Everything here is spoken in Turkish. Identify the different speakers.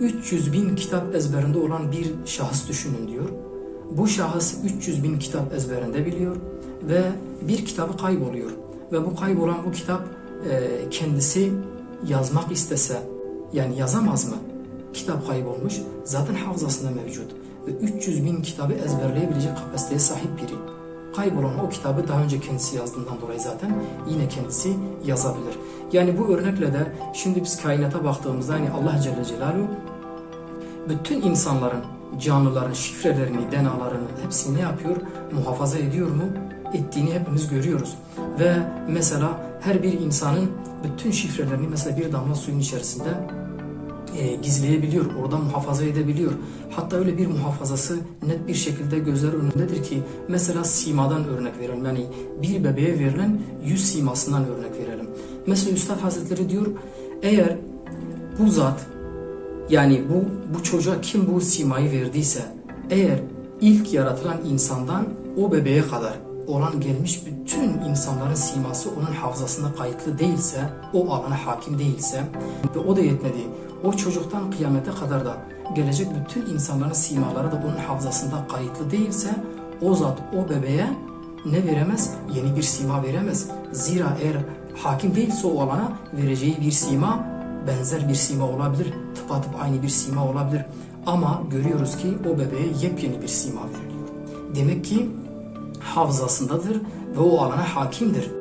Speaker 1: 300 bin kitap ezberinde olan bir şahıs düşünün diyor. Bu şahıs 300 bin kitap ezberinde biliyor ve bir kitabı kayboluyor. Ve bu kaybolan bu kitap e, kendisi yazmak istese yani yazamaz mı? Kitap kaybolmuş zaten hafızasında mevcut ve 300 bin kitabı ezberleyebilecek kapasiteye sahip biri. Kaybolan o kitabı daha önce kendisi yazdığından dolayı zaten yine kendisi yazabilir. Yani bu örnekle de şimdi biz kainata baktığımızda yani Allah Celle Celaluhu bütün insanların, canlıların şifrelerini, denalarını hepsini ne yapıyor? Muhafaza ediyor mu? Ettiğini hepimiz görüyoruz. Ve mesela her bir insanın bütün şifrelerini mesela bir damla suyun içerisinde e, gizleyebiliyor, orada muhafaza edebiliyor. Hatta öyle bir muhafazası net bir şekilde gözler önündedir ki mesela simadan örnek verelim. Yani bir bebeğe verilen yüz simasından örnek verelim. Mesela Üstad Hazretleri diyor eğer bu zat yani bu, bu çocuğa kim bu simayı verdiyse eğer ilk yaratılan insandan o bebeğe kadar olan gelmiş bütün insanların siması onun hafızasında kayıtlı değilse, o alana hakim değilse ve o da yetmedi. O çocuktan kıyamete kadar da gelecek bütün insanların simaları da onun hafızasında kayıtlı değilse o zat o bebeğe ne veremez? Yeni bir sima veremez. Zira eğer hakim değilse o alana vereceği bir sima benzer bir sima olabilir. Tıpatıp aynı bir sima olabilir. Ama görüyoruz ki o bebeğe yepyeni bir sima veriliyor. Demek ki hafızasındadır ve o alana hakimdir.